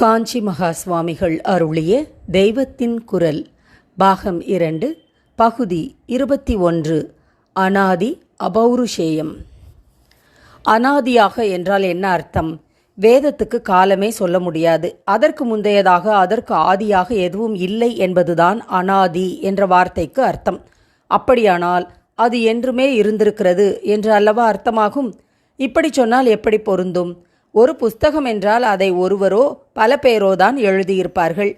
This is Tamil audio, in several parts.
காஞ்சி மகா சுவாமிகள் அருளிய தெய்வத்தின் குரல் பாகம் இரண்டு பகுதி இருபத்தி ஒன்று அனாதி அபௌருஷேயம். அனாதியாக என்றால் என்ன அர்த்தம்? வேதத்துக்கு காலமே சொல்ல முடியாது. அதற்கு முந்தையதாக அதற்கு ஆதியாக எதுவும் இல்லை என்பதுதான் அனாதி என்ற வார்த்தைக்கு அர்த்தம். அப்படியானால் அது என்றுமே இருந்திருக்கிறது என்று அல்லவா அர்த்தமாகும்? இப்படி சொன்னால் எப்படி பொருந்தும்? ஒரு புஸ்தகம் என்றால் அதை ஒருவரோ பல பேரோ தான் எழுதியிருப்பார்கள்.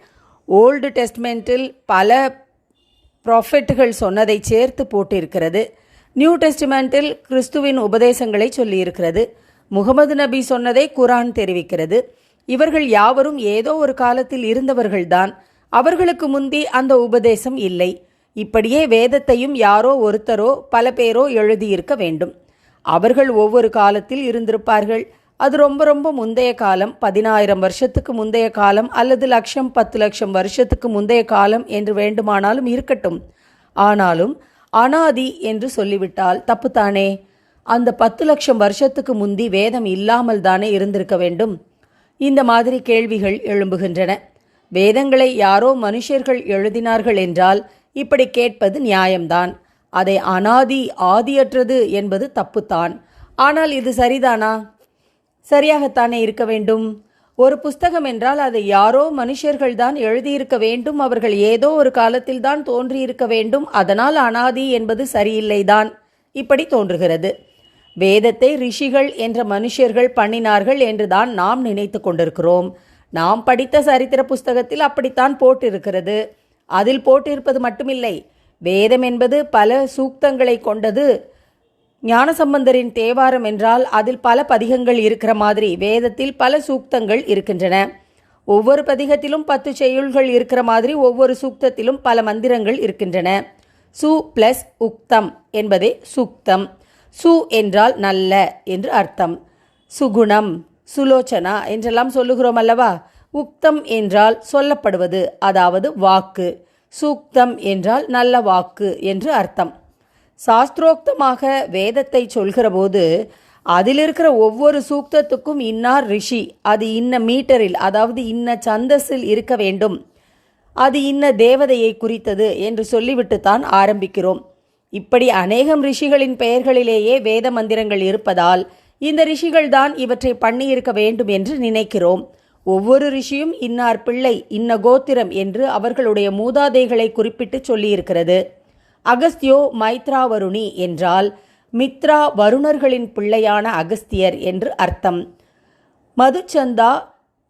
ஓல்டு டெஸ்ட்மெண்ட்டில் பல ப்ராஃபெட்டுகள் சொன்னதை சேர்த்து போட்டிருக்கிறது. நியூ டெஸ்டிமெண்ட்டில் கிறிஸ்துவின் உபதேசங்களை சொல்லியிருக்கிறது. முகமது நபி சொன்னதை குரான் தெரிவிக்கிறது. இவர்கள் யாவரும் ஏதோ ஒரு காலத்தில் இருந்தவர்கள்தான். அவர்களுக்கு முந்தி அந்த உபதேசம் இல்லை. இப்படியே வேதத்தையும் யாரோ ஒருத்தரோ பல பேரோ எழுதியிருக்க வேண்டும். அவர்கள் ஒவ்வொரு காலத்தில் இருந்திருப்பார்கள். அது ரொம்ப ரொம்ப முந்தைய காலம் பதினாயிரம் வருஷத்துக்கு முந்தைய காலம் அல்லது லட்சம் பத்து லட்சம் வருஷத்துக்கு முந்தைய காலம் என்று வேண்டுமானாலும் இருக்கட்டும். ஆனாலும் அனாதி என்று சொல்லிவிட்டால் தப்புத்தானே? அந்த பத்து லட்சம் வருஷத்துக்கு முந்தி வேதம் இல்லாமல் தானே இருந்திருக்க வேண்டும்? இந்த மாதிரி கேள்விகள் எழும்புகின்றன. வேதங்களை யாரோ மனுஷர்கள் எழுதினார்கள் என்றால் இப்படி கேட்பது நியாயம்தான். அதை அனாதி ஆதியற்றது என்பது தப்புத்தான். ஆனால் இது சரிதானா? சரியாகத்தானே இருக்க வேண்டும்? ஒரு புஸ்தகம் என்றால் அதை யாரோ மனுஷர்கள் தான் எழுதியிருக்க வேண்டும். அவர்கள் ஏதோ ஒரு காலத்தில் தான் தோன்றியிருக்க வேண்டும். அதனால் அனாதி என்பது சரியில்லைதான். இப்படி தோன்றுகிறது. வேதத்தை ரிஷிகள் என்ற மனுஷர்கள் பண்ணினார்கள் என்றுதான் நாம் நினைத்து கொண்டிருக்கிறோம். நாம் படித்த சரித்திர புஸ்தகத்தில் அப்படித்தான் போட்டிருக்கிறது. அதில் போட்டிருப்பது மட்டுமில்லை. வேதம் என்பது பல சூக்தங்களை கொண்டது. ஞானசம்பந்தரின் தேவாரம் என்றால் அதில் பல பதிகங்கள் இருக்கிற மாதிரி வேதத்தில் பல சூக்தங்கள் இருக்கின்றன. ஒவ்வொரு பதிகத்திலும் பத்து செய்யுள்கள் இருக்கிற மாதிரி ஒவ்வொரு சூக்தத்திலும் பல மந்திரங்கள் இருக்கின்றன. சு பிளஸ் உக்தம் என்பதே சூக்தம். சு என்றால் நல்ல என்று அர்த்தம். சுகுணம் சுலோச்சனா என்றெல்லாம் சொல்லுகிறோம் அல்லவா? உக்தம் என்றால் சொல்லப்படுவது அதாவது வாக்கு. சூக்தம் என்றால் நல்ல வாக்கு என்று அர்த்தம். சாஸ்திரோக்தமாக வேதத்தை சொல்கிறபோது அதில் இருக்கிற ஒவ்வொரு சூக்தத்துக்கும் இன்னார் ரிஷி அது இன்ன மீட்டரில் அதாவது இன்ன சந்தஸில் இருக்க வேண்டும். அது இன்ன தேவதையை குறித்தது என்று சொல்லிவிட்டு தான் ஆரம்பிக்கிறோம். இப்படி அநேகம் ரிஷிகளின் பெயர்களிலேயே வேத மந்திரங்கள் இருப்பதால் இந்த ரிஷிகள் தான் இவற்றை பண்ணியிருக்க வேண்டும் என்று நினைக்கிறோம். ஒவ்வொரு ரிஷியும் இன்னார் பிள்ளை இன்ன கோத்திரம் என்று அவர்களுடைய மூதாதைகளை குறிப்பிட்டு சொல்லியிருக்கிறது. அகஸ்தியோ மைத்ராவருணி என்றால் மித்ரா வருணர்களின் பிள்ளையான அகஸ்தியர் என்று அர்த்தம். மதுச்சந்தா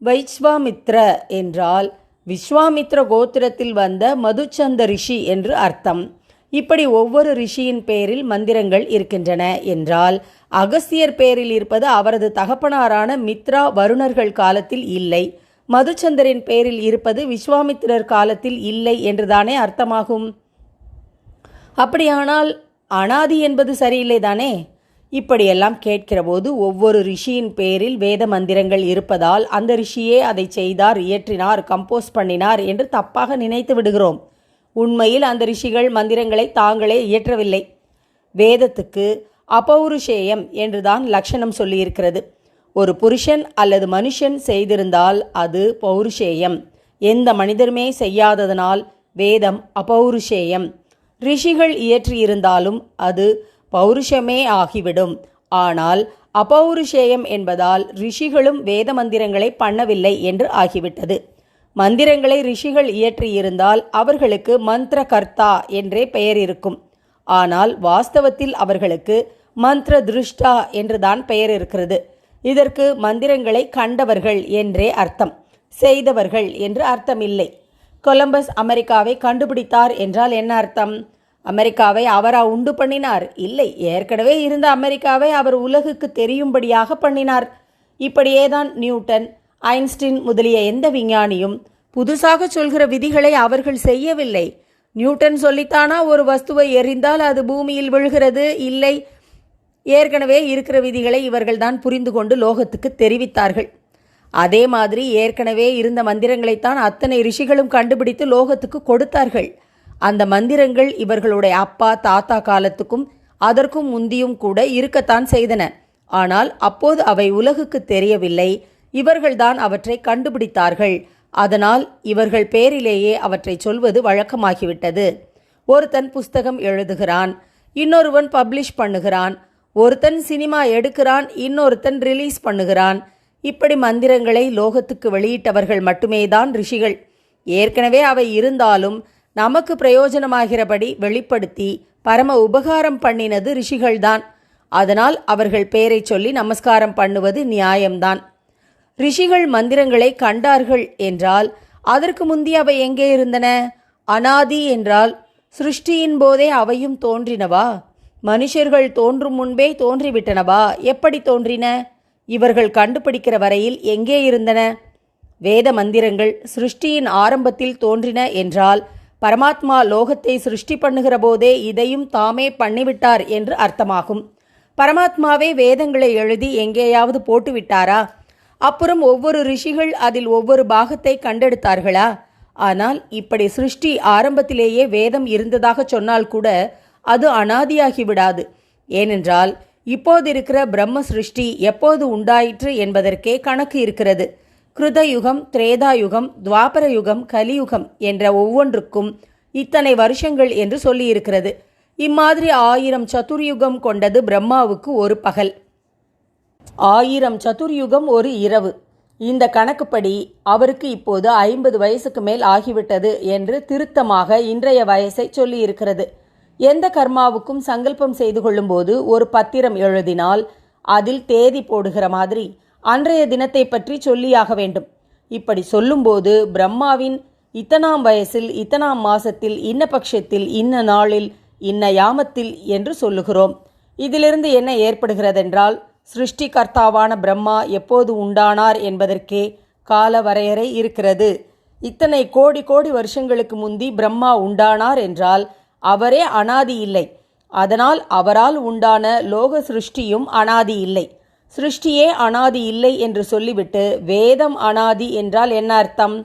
வைஸ்வாமித்ர என்றால் விஸ்வாமித்ர கோத்திரத்தில் வந்த மதுச்சந்த ரிஷி என்று அர்த்தம். இப்படி ஒவ்வொரு ரிஷியின் பேரில் மந்திரங்கள் இருக்கின்றன என்றால் அகஸ்தியர் பேரில் இருப்பது அவரது தகப்பனாரான மித்ரா வருணர்கள் காலத்தில் இல்லை. மதுச்சந்தரின் பேரில் இருப்பது விஸ்வாமித்திரர் காலத்தில் இல்லை என்றுதானே அர்த்தமாகும்? அப்படியானால் அனாதி என்பது சரியில்லை தானே? இப்படியெல்லாம் கேட்கிறபோது ஒவ்வொரு ரிஷியின் பேரில் வேத மந்திரங்கள் இருப்பதால் அந்த ரிஷியே அதை செய்தார் இயற்றினார் கம்போஸ் பண்ணினார் என்று தப்பாக நினைத்து விடுகிறோம். உண்மையில் அந்த ரிஷிகள் மந்திரங்களை தாங்களே இயற்றவில்லை. வேதத்துக்கு அபௌருஷேயம் என்றுதான் லட்சணம் சொல்லியிருக்கிறது. ஒரு புருஷன் அல்லது மனுஷன் செய்திருந்தால் அது பௌருஷேயம். எந்த மனிதருமே செய்யாததனால் வேதம் அபௌருஷேயம். ரிஷிகள் இயற்றியிருந்தாலும் அது பௌருஷமே ஆகிவிடும். ஆனால் அபௌருஷேயம் என்பதால் ரிஷிகளும் வேத மந்திரங்களை பண்ணவில்லை என்று ஆகிவிட்டது. மந்திரங்களை ரிஷிகள் இயற்றியிருந்தால் அவர்களுக்கு மந்திர கர்த்தா என்றே பெயர் இருக்கும். ஆனால் வாஸ்தவத்தில் அவர்களுக்கு மந்திர திருஷ்டா என்றுதான் பெயர் இருக்கிறது. இதற்கு மந்திரங்களை கண்டவர்கள் என்றே அர்த்தம். செய்தவர்கள் என்று அர்த்தமில்லை. கொலம்பஸ் அமெரிக்காவை கண்டுபிடித்தார் என்றால் என்ன அர்த்தம்? அமெரிக்காவை அவரா உண்டு பண்ணினார்? இல்லை ஏற்கனவே இருந்த அமெரிக்காவை அவர் உலகுக்கு தெரியும்படியாக பண்ணினார். இப்படியேதான் நியூட்டன் ஐன்ஸ்டீன் முதலிய எந்த விஞ்ஞானியும் புதுசாக சொல்கிற விதிகளை அவர்கள் செய்யவில்லை. நியூட்டன் சொல்லித்தானா ஒரு வஸ்துவை எறிந்தால் அது பூமியில் விழுகிறது? இல்லை. ஏற்கனவே இருக்கிற விதிகளை இவர்கள்தான் புரிந்து கொண்டு லோகத்துக்கு தெரிவித்தார்கள். அதே மாதிரி ஏற்கனவே இருந்த மந்திரங்களைத்தான் அத்தனை ரிஷிகளும் கண்டுபிடித்து லோகத்துக்கு கொடுத்தார்கள். அந்த மந்திரங்கள் இவர்களுடைய அப்பா தாத்தா காலத்துக்கும் அதற்கும் முந்தியும் கூட இருக்கத்தான் செய்தன. ஆனால் அப்போது அவை உலகுக்கு தெரியவில்லை. இவர்கள்தான் அவற்றை கண்டுபிடித்தார்கள். அதனால் இவர்கள் பேரிலேயே அவற்றை சொல்வது வழக்கமாகிவிட்டது. ஒருத்தன் புஸ்தகம் எழுதுகிறான் இன்னொருவன் பப்ளிஷ் பண்ணுகிறான். ஒருத்தன் சினிமா எடுக்கிறான் இன்னொருத்தன் ரிலீஸ் பண்ணுகிறான். இப்படி மந்திரங்களை லோகத்துக்கு வெளியிட்டவர்கள் மட்டுமேதான் ரிஷிகள். ஏற்கனவே அவை இருந்தாலும் நமக்கு பிரயோஜனமாகிறபடி வெளிப்படுத்தி பரம உபகாரம் பண்ணினது ரிஷிகள்தான். அதனால் அவர்கள் பேரை சொல்லி நமஸ்காரம் பண்ணுவது நியாயம்தான். ரிஷிகள் மந்திரங்களை கண்டார்கள் என்றால் அதற்கு முந்தி அவை எங்கே இருந்தன? அனாதி என்றால் சிருஷ்டியின் போதே அவையும் தோன்றினவா? மனுஷர்கள் தோன்றும் முன்பே தோன்றிவிட்டனவா? எப்படி தோன்றின? இவர்கள் கண்டுபிடிக்கிற வரையில் எங்கே இருந்தன? வேத மந்திரங்கள் சிருஷ்டியின் ஆரம்பத்தில் தோன்றின என்றால் பரமாத்மா லோகத்தை சிருஷ்டி பண்ணுகிற போதே இதையும் தாமே பண்ணிவிட்டார் என்று அர்த்தமாகும். பரமாத்மாவே வேதங்களை எழுதி எங்கேயாவது போட்டுவிட்டாரா? அப்புறம் ஒவ்வொரு ரிஷிகள் அதில் ஒவ்வொரு பாகத்தை கண்டெடுத்தார்களா? ஆனால் இப்படி சிருஷ்டி ஆரம்பத்திலேயே வேதம் இருந்ததாக சொன்னால் கூட அது அனாதியாகி விடாது ஏனென்றால் இப்போது இருக்கிற பிரம்ம சிருஷ்டி எப்போது உண்டாயிற்று என்பதற்கே கணக்கு இருக்கிறது. கிருதயுகம் திரேதாயுகம் துவாபரயுகம் கலியுகம் என்ற ஒவ்வொன்றுக்கும் இத்தனை வருஷங்கள் என்று சொல்லியிருக்கிறது. இம்மாதிரி ஆயிரம் சதுர்யுகம் கொண்டது பிரம்மாவுக்கு ஒரு பகல். ஆயிரம் சதுர்யுகம் ஒரு இரவு. இந்த கணக்குப்படி அவருக்கு இப்போது ஐம்பது வயசுக்கு மேல் ஆகிவிட்டது என்று திருத்தமாக இன்றைய வயசை சொல்லியிருக்கிறது. எந்த கர்மாவுக்கும் சங்கல்பம் செய்து கொள்ளும்போது ஒரு பத்திரம் எழுதினால் அதில் தேதி போடுகிற மாதிரி அன்றைய தினத்தை பற்றி சொல்லியாக வேண்டும். இப்படி சொல்லும்போது பிரம்மாவின் இத்தனாம் வயசில் இத்தனாம் மாசத்தில் இன்ன பட்சத்தில் இன்ன நாளில் இன்ன யாமத்தில் என்று சொல்லுகிறோம். இதிலிருந்து என்ன ஏற்படுகிறதென்றால் சிருஷ்டிகர்த்தாவான பிரம்மா எப்போது உண்டானார் என்பதற்கே கால வரையறை இருக்கிறது. இத்தனை கோடி கோடி வருஷங்களுக்கு முந்தி பிரம்மா உண்டானார் என்றால் அவரே அனாதி இல்லை. அதனால் அவரால் உண்டான லோக சிருஷ்டியும் அனாதி இல்லை. சிருஷ்டியே அனாதி இல்லை என்று சொல்லிவிட்டு வேதம் அனாதி என்றால் என்ன அர்த்தம்?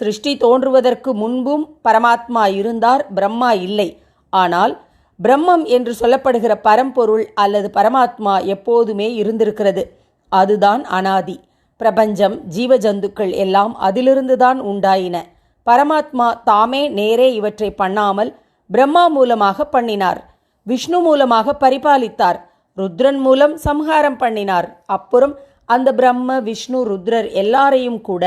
சிருஷ்டி தோன்றுவதற்கு முன்பும் பரமாத்மா இருந்தார் பிரம்மா இல்லை. ஆனால் பிரம்மம் என்று சொல்லப்படுகிற பரம்பொருள் அல்லது பரமாத்மா எப்போதுமே இருந்திருக்கிறது. அதுதான் அனாதி. பிரபஞ்சம் ஜீவஜந்துக்கள் எல்லாம் அதிலிருந்துதான் உண்டாயின. பரமாத்மா தாமே நேரே இவற்றை பண்ணாமல் பிரம்மா மூலமாக பண்ணினார். விஷ்ணு மூலமாக பரிபாலித்தார். ருத்ரன் மூலம் சம்ஹாரம் பண்ணினார். அப்புறம் அந்த பிரம்ம விஷ்ணு ருத்ரர் எல்லாரையும் கூட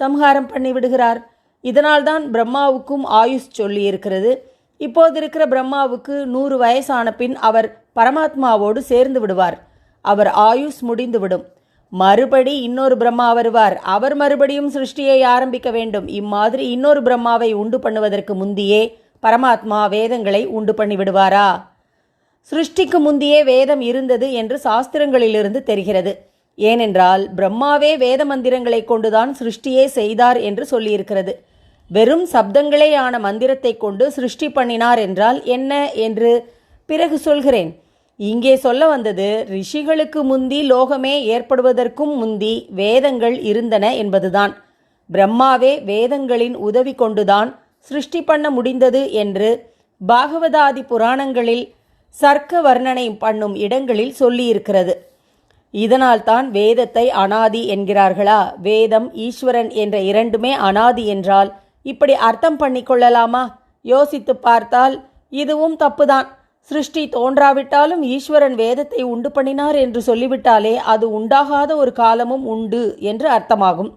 சம்ஹாரம் பண்ணி விடுகிறார். இதனால்தான் பிரம்மாவுக்கும் ஆயுஷ் சொல்லியிருக்கிறது இப்போது இருக்கிற பிரம்மாவுக்கு நூறு வயசான பின் அவர் பரமாத்மாவோடு சேர்ந்து விடுவார். அவர் ஆயுஷ் முடிந்துவிடும் மறுபடி இன்னொரு பிரம்மா வருவார். அவர் மறுபடியும் சிருஷ்டியை ஆரம்பிக்க வேண்டும். இம்மாதிரி இன்னொரு பிரம்மாவை உண்டு பண்ணுவதற்கு முந்தியே பரமாத்மா வேதங்களை உண்டு பண்ணிவிடுவாரா சிருஷ்டிக்கு முந்தியே வேதம் இருந்தது என்று சாஸ்திரங்களிலிருந்து தெரிகிறது. ஏனென்றால் பிரம்மாவே வேத மந்திரங்களை கொண்டுதான் சிருஷ்டியே செய்தார் என்று சொல்லியிருக்கிறது. வெறும் சப்தங்களேயான மந்திரத்தை கொண்டு சிருஷ்டி பண்ணினார் என்றால் என்ன என்று பிறகு சொல்கிறேன். இங்கே சொல்ல வந்தது ரிஷிகளுக்கு முந்தி லோகமே ஏற்படுவதற்கும் முந்தி வேதங்கள் இருந்தன என்பதுதான். பிரம்மாவே வேதங்களின் உதவி கொண்டுதான் சிருஷ்டி பண்ண முடிந்தது என்று பாகவதாதி புராணங்களில் சர்க்க வர்ணனை பண்ணும் இடங்களில் சொல்லியிருக்கிறது. இதனால்தான் வேதத்தை அனாதி என்கிறார்களா? வேதம் ஈஸ்வரன் என்ற இரண்டுமே அனாதி என்றால் இப்படி அர்த்தம் பண்ணிக்கொள்ளலாமா யோசித்து பார்த்தால் இதுவும் தப்புதான். சிருஷ்டி தோன்றாவிட்டாலும் ஈஸ்வரன் வேதத்தை உண்டு பண்ணினார் என்று சொல்லிவிட்டாலே அது உண்டாகாத ஒரு காலமும் உண்டு என்று அர்த்தமாகும்.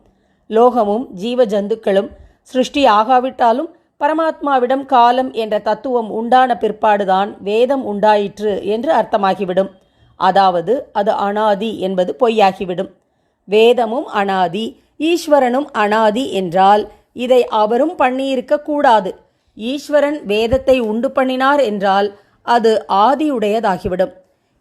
லோகமும் ஜீவ ஜந்துக்களும் சிருஷ்டி ஆகாவிட்டாலும் பரமாத்மாவிடம் காலம் என்ற தத்துவம் உண்டான பிற்பாடுதான் வேதம் உண்டாயிற்று என்று அர்த்தமாகிவிடும். அதாவது அது அனாதி என்பது பொய்யாகிவிடும். வேதமும் அனாதி ஈஸ்வரனும் அனாதி என்றால் இதை அவரும் பண்ணியிருக்க கூடாது ஈஸ்வரன் வேதத்தை உண்டு பண்ணினார் என்றால் அது ஆதியுடையதாகிவிடும்.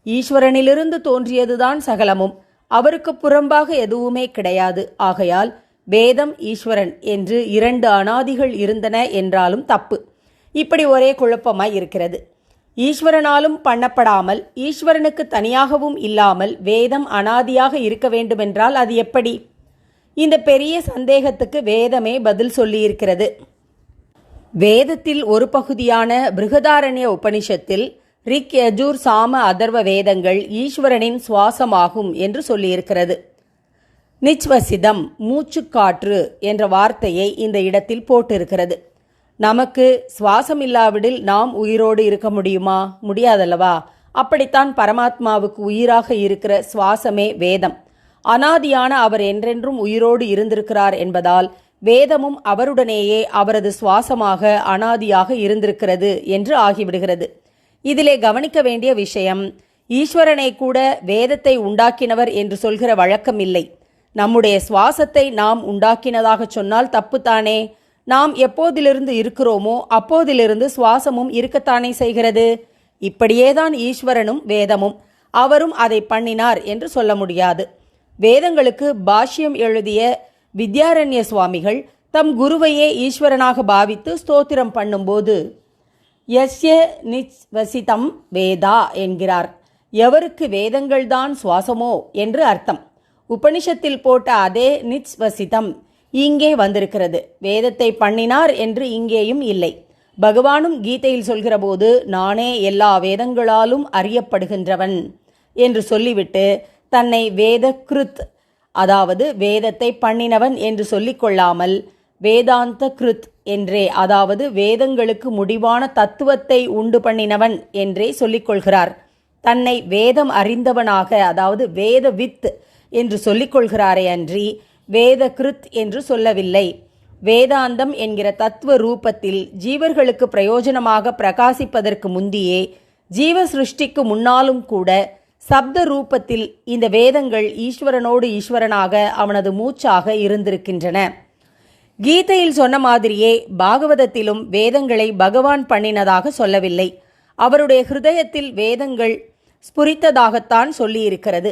ஈஸ்வரனிலிருந்து தோன்றியதுதான் சகலமும். அவருக்கு புறம்பாக எதுவுமே கிடையாது. ஆகையால் வேதம் ஈஸ்வரன் என்று இரண்டு அனாதிகள் இருந்தன என்றாலும் தப்பு. இப்படி ஒரே குழப்பமாய் இருக்கிறது. ஈஸ்வரனாலும் பண்ணப்படாமல் ஈஸ்வரனுக்கு தனியாகவும் இல்லாமல் வேதம் அனாதியாக இருக்க வேண்டுமென்றால் அது எப்படி? இந்த பெரிய சந்தேகத்துக்கு வேதமே பதில் சொல்லியிருக்கிறது. வேதத்தில் ஒரு பகுதியான பிருகதாரண்ய உபனிஷத்தில் ரிக் யஜூர் சாம அதர்வ வேதங்கள் ஈஸ்வரனின் சுவாசமாகும் என்று சொல்லியிருக்கிறது. நிச்வசிதம் மூச்சுக்காற்று என்ற வார்த்தையை இந்த இடத்தில் போட்டிருக்கிறது. நமக்கு சுவாசம் இல்லாவிடில் நாம் உயிரோடு இருக்க முடியுமா? முடியாதல்லவா? அப்படித்தான் பரமாத்மாவுக்கு உயிராக இருக்கிற சுவாசமே வேதம். அனாதியான அவர் என்றென்றும் உயிரோடு இருந்திருக்கிறார் என்பதால் வேதமும் அவருடனேயே அவரது சுவாசமாக அனாதியாக இருந்திருக்கிறது என்று ஆகிவிடுகிறது. இதிலே கவனிக்க வேண்டிய விஷயம் ஈஸ்வரனை கூட வேதத்தை உண்டாக்கினவர் என்று சொல்கிற வழக்கம் இல்லை. நம்முடைய சுவாசத்தை நாம் உண்டாக்கினதாக சொன்னால் தப்புத்தானே? நாம் எப்போதிலிருந்து இருக்கிறோமோ அப்போதிலிருந்து சுவாசமும் இருக்கத்தானே செய்கிறது? இப்படியேதான் ஈஸ்வரனும் வேதமும். அவரும் அதை பண்ணினார் என்று சொல்ல முடியாது. வேதங்களுக்கு பாஷ்யம் எழுதிய வித்யாரண்ய சுவாமிகள் தம் குருவையே ஈஸ்வரனாக பாவித்து ஸ்தோத்திரம் பண்ணும்போது யஸ்ய நிச்வசிதம் வேதா என்கிறார். எவருக்கு வேதங்கள்தான் சுவாசமோ என்று அர்த்தம். உபனிஷத்தில் போட்ட அதே நிச்வசிதம் இங்கே வந்திருக்கிறது. வேதத்தை பண்ணினார் என்று இங்கேயும் இல்லை. பகவானும் கீதையில் சொல்கிறபோது நானே எல்லா வேதங்களாலும் அறியப்படுகின்றவன் என்று சொல்லிவிட்டு தன்னை வேத கிருத் அதாவது வேதத்தை பண்ணினவன் என்று சொல்லிக்கொள்ளாமல் வேதாந்த கிருத் என்றே அதாவது வேதங்களுக்கு முடிவான தத்துவத்தை உண்டு பண்ணினவன் என்றே சொல்லிக்கொள்கிறார் தன்னை வேதம் அறிந்தவனாக அதாவது வேத வித் என்று சொல்லிக்கொள்கிறாரே அன்றி வேத கிருத் என்று சொல்லவில்லை. வேதாந்தம் என்கிற தத்துவ ரூபத்தில் ஜீவர்களுக்கு பிரயோஜனமாக பிரகாசிப்பதற்கு முந்தியே ஜீவ சிருஷ்டிக்கு முன்னாலும் கூட சப்த ரூபத்தில் இந்த வேதங்கள் ஈஸ்வரனோடு ஈஸ்வரனாக அவனது மூச்சாக இருந்திருக்கின்றன. கீதையில் சொன்ன மாதிரியே பாகவதத்திலும் வேதங்களை பகவான் பண்ணினதாக சொல்லவில்லை. அவருடைய ஹிருதயத்தில் வேதங்கள் ஸ்புரித்ததாகத்தான் சொல்லியிருக்கிறது.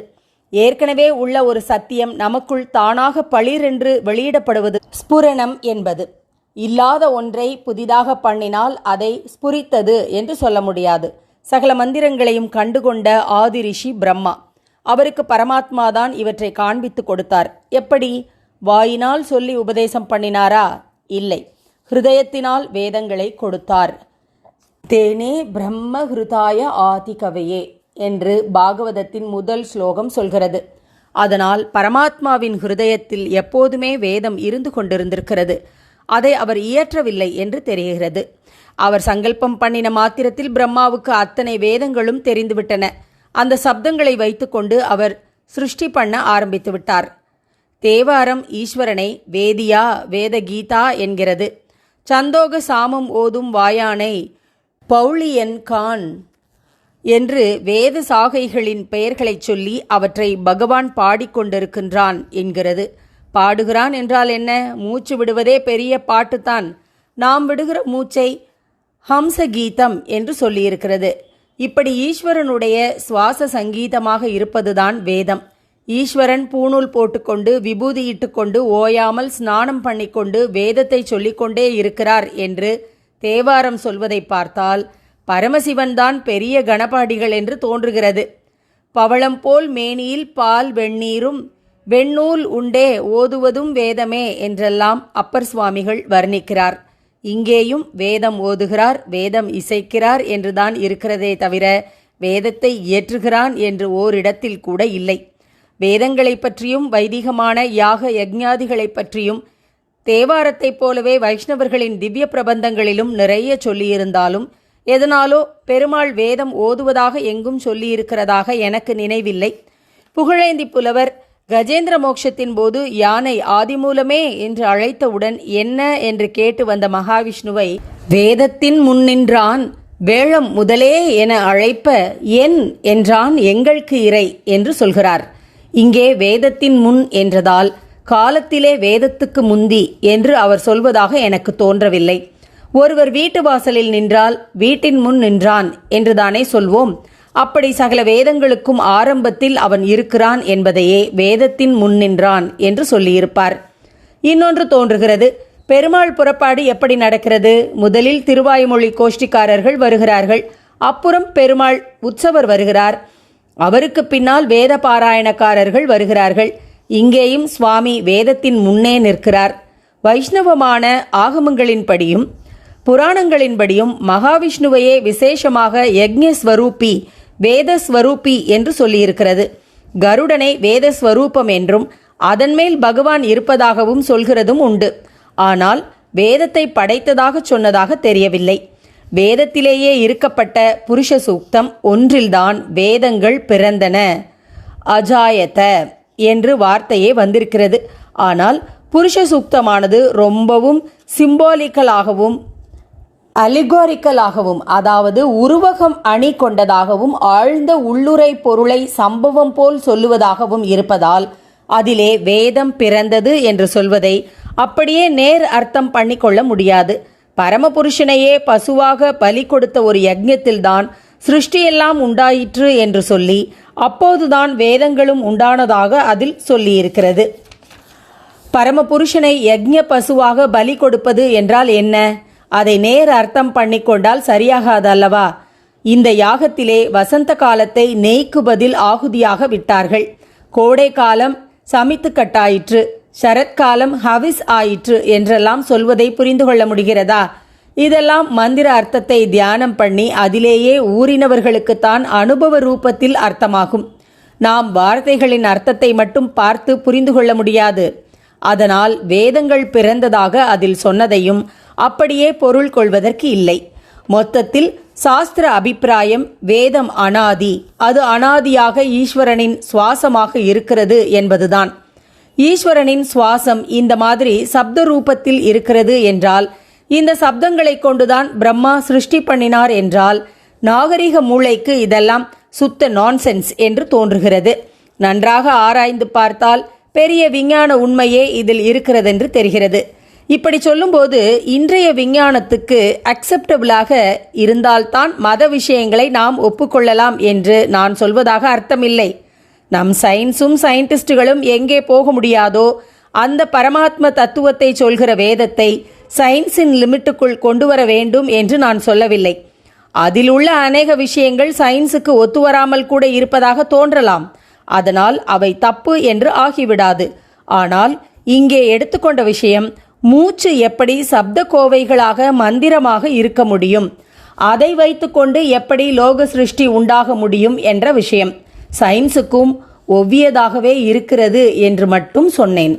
ஏற்கனவே உள்ள ஒரு சத்தியம் நமக்குள் தானாக பளிரென்று வெளியிடப்படுவது ஸ்புரணம் என்பது. இல்லாத ஒன்றை புதிதாக பண்ணினால் அதை ஸ்புரித்தது என்று சொல்ல முடியாது. சகல மந்திரங்களையும் கண்டுகொண்ட ஆதிரிஷி பிரம்மா. அவருக்கு பரமாத்மா தான் இவற்றை காண்பித்து கொடுத்தார். எப்படி? வாயினால் சொல்லி உபதேசம் பண்ணினாரா? இல்லை. ஹிருதயத்தினால் வேதங்களை கொடுத்தார். தேனே பிரம்ம ஹிருதாய ஆதிகவையே. என்று பாகவதத்தின் முதல் ஸ்லோகம் சொல்கிறது. அதனால் பரமாத்மாவின் ஹிருதயத்தில் எப்போதுமே வேதம் இருந்து கொண்டிருந்திருக்கிறது. அதை அவர் இயற்றவில்லை என்று தெரிகிறது. அவர் சங்கல்பம் பண்ணின மாத்திரத்தில் பிரம்மாவுக்கு அத்தனை வேதங்களும் தெரிந்துவிட்டன. அந்த சப்தங்களை வைத்துக்கொண்டு அவர் சிருஷ்டி பண்ண ஆரம்பித்து விட்டார். தேவாரம் ஈஸ்வரனை வேதியா வேத கீதா என்கிறது. சந்தோக சாமம் ஓதும் வாயானை பௌளியன் கான் என்று வேத சாகைகளின் பெயர்களைச் சொல்லி அவற்றை பகவான் பாடிக்கொண்டிருக்கின்றான் என்கிறது. பாடுகிறான் என்றால் என்ன? மூச்சு விடுவதே பெரிய பாட்டுத்தான். நாம் விடுகிற மூச்சை ஹம்ச கீதம் என்று சொல்லியிருக்கிறது. இப்படி ஈஸ்வரனுடைய சுவாச சங்கீதமாக இருப்பதுதான் வேதம். ஈஸ்வரன் பூணூல் போட்டுக்கொண்டு விபூதியிட்டுக்கொண்டு ஓயாமல் ஸ்நானம் பண்ணிக்கொண்டு வேதத்தை சொல்லிக்கொண்டே இருக்கிறார் என்று தேவாரம் சொல்வதை பார்த்தால் பரமசிவன்தான் பெரிய கணபாடிகள் என்று தோன்றுகிறது. பவளம் போல் மேனியில் பால் வெந்நீரும் வெண்ணூல் உண்டே ஓதுவதும் வேதமே என்றெல்லாம் அப்பர் சுவாமிகள் வர்ணிக்கிறார். இங்கேயும் வேதம் ஓதுகிறார் வேதம் இசைக்கிறார் என்றுதான் இருக்கிறதே தவிர வேதத்தை இயற்றுகிறான் என்று ஓரிடத்தில் கூட இல்லை. வேதங்களைப் பற்றியும் வைதிகமான யாக யஜ்ஞாதிகளைப் பற்றியும் தேவாரத்தைப் போலவே வைஷ்ணவர்களின் திவ்ய பிரபந்தங்களிலும் நிறைய சொல்லியிருந்தாலும் எதனாலோ பெருமாள் வேதம் ஓதுவதாக எங்கும் சொல்லியிருக்கிறதாக எனக்கு நினைவில்லை. புகழேந்தி புலவர் கஜேந்திர மோட்சத்தின் போது யானை ஆதிமூலமே என்று அழைத்தவுடன் என்ன என்று கேட்டு வந்த மகாவிஷ்ணுவை வேதத்தின் முன்னின்றான் வேழம் முதலே என அழைப்ப என் என்றான் எங்களுக்கு இறை என்று சொல்கிறார். இங்கே வேதத்தின் முன் என்றதால் காலத்திலே வேதத்துக்கு முந்தி என்று அவர் சொல்வதாக எனக்கு தோன்றவில்லை. ஒருவர் வீட்டு வாசலில் நின்றால் வீட்டின் முன் நின்றான் என்றுதானே சொல்வோம். அப்படி சகல வேதங்களுக்கும் ஆரம்பத்தில் அவன் இருக்கிறான் என்பதையே வேதத்தின் முன் நின்றான் என்று சொல்லியிருப்பார். இன்னொன்று தோன்றுகிறது. பெருமாள் புறப்பாடு எப்படி நடக்கிறது? முதலில் திருவாய்மொழி கோஷ்டிக்காரர்கள் வருகிறார்கள். அப்புறம் பெருமாள் உற்சவர் வருகிறார். அவருக்கு பின்னால் வேத பாராயணக்காரர்கள் வருகிறார்கள். இங்கேயும் சுவாமி வேதத்தின் முன்னே நிற்கிறார். வைஷ்ணவமான ஆகமங்களின்படியும் புராணங்களின்படியும் மகாவிஷ்ணுவையே விசேஷமாக யக்ஞஸ்வரூபி வேதஸ்வரூபி என்று சொல்லியிருக்கிறது. கருடனை வேதஸ்வரூபம் என்றும் அதன்மேல் பகவான் இருப்பதாகவும் சொல்கிறதும் உண்டு. ஆனால் வேதத்தை படைத்ததாக சொன்னதாக தெரியவில்லை. வேதத்திலேயே இருக்கப்பட்ட புருஷ சூக்தம் ஒன்றில்தான் வேதங்கள் பிறந்தன. அஜாயத என்று வார்த்தையே வந்திருக்கிறது. ஆனால் புருஷ சூக்தமானது ரொம்பவும் சிம்பாலிக்கலாகவும் அலிகோரிக்கலாகவும் அதாவது உருவகம் அணி கொண்டதாகவும் ஆழ்ந்த உள்ளுரை பொருளை சம்பவம் போல் சொல்லுவதாகவும் இருப்பதால் அதிலே வேதம் பிறந்தது என்று சொல்வதை அப்படியே நேர் அர்த்தம் பண்ணிக்கொள்ள முடியாது. பரமபுருஷனையே பசுவாக பலி கொடுத்த ஒரு யஜ்யத்தில்தான் சிருஷ்டியெல்லாம் உண்டாயிற்று என்று சொல்லி அப்போதுதான் வேதங்களும் உண்டானதாக அதில் சொல்லியிருக்கிறது. பரமபுருஷனை யக்ஞ பசுவாக பலி கொடுப்பது என்றால் என்ன? அதை நேர் அர்த்தம் பண்ணிக்கொண்டால் சரியாகாது அல்லவா இந்த யாகத்திலே வசந்த காலத்தை நெய்க்கு பதில் ஆகுதியாக விட்டார்கள். கோடை காலம் சமித்து கட்டாயிற்று. சரத்காலம் ஹவிஸ் ஆயிற்று என்றெல்லாம் சொல்வதை புரிந்து கொள்ள முடிகிறதா? இதெல்லாம் மந்திர அர்த்தத்தை தியானம் பண்ணி அதிலேயே ஊறினவர்களுக்குத்தான் அனுபவ ரூபத்தில் அர்த்தமாகும். நாம் வார்த்தைகளின் அர்த்தத்தை மட்டும் பார்த்து புரிந்து கொள்ள முடியாது. அதனால் வேதங்கள் பிறந்ததாக அதில் சொன்னதையும் அப்படியே பொருள் கொள்வதற்கு இல்லை. மொத்தத்தில் சாஸ்திர அபிப்பிராயம் வேதம் அனாதி. அது அனாதியாக ஈஸ்வரனின் சுவாசமாக இருக்கிறது என்பதுதான். ஈஸ்வரனின் சுவாசம் இந்த மாதிரி சப்த ரூபத்தில் இருக்கிறது என்றால் இந்த சப்தங்களை கொண்டுதான் பிரம்மா சிருஷ்டி பண்ணினார் என்றால் நாகரிக மூளைக்கு இதெல்லாம் சுத்த நான்சென்ஸ் என்று தோன்றுகிறது. நன்றாக ஆராய்ந்து பார்த்தால் பெரிய விஞ்ஞான உண்மையே இதில் இருக்கிறதென்று தெரிகிறது. இப்படி சொல்லும்போது இன்றைய விஞ்ஞானத்துக்கு அக்செப்டபிளாக இருந்தால்தான் மத விஷயங்களை நாம் ஒப்புக்கொள்ளலாம் என்று நான் சொல்வதாக அர்த்தமில்லை. நம் சயின்ஸும் சயின்டிஸ்டுகளும் எங்கே போக முடியாதோ அந்த பரமாத்ம தத்துவத்தை சொல்கிற வேதத்தை சயின்ஸின் லிமிட்டுக்குள் கொண்டு வர வேண்டும் என்று நான் சொல்லவில்லை. அதில் உள்ள அநேக விஷயங்கள் சயின்ஸுக்கு ஒத்துவராமல் கூட இருப்பதாக தோன்றலாம். அதனால் அவை தப்பு என்று ஆகிவிடாது. ஆனால் இங்கே எடுத்துக்கொண்ட விஷயம் மூச்சு எப்படி சப்த கோவைகளாக மந்திரமாக இருக்க முடியும்? அதை வைத்துக்கொண்டு எப்படி லோக சிருஷ்டி உண்டாக முடியும் என்ற விஷயம். சயின்ஸுக்கும் ஒவ்வியதாகவே இருக்கிறது என்று மட்டும் சொன்னேன்.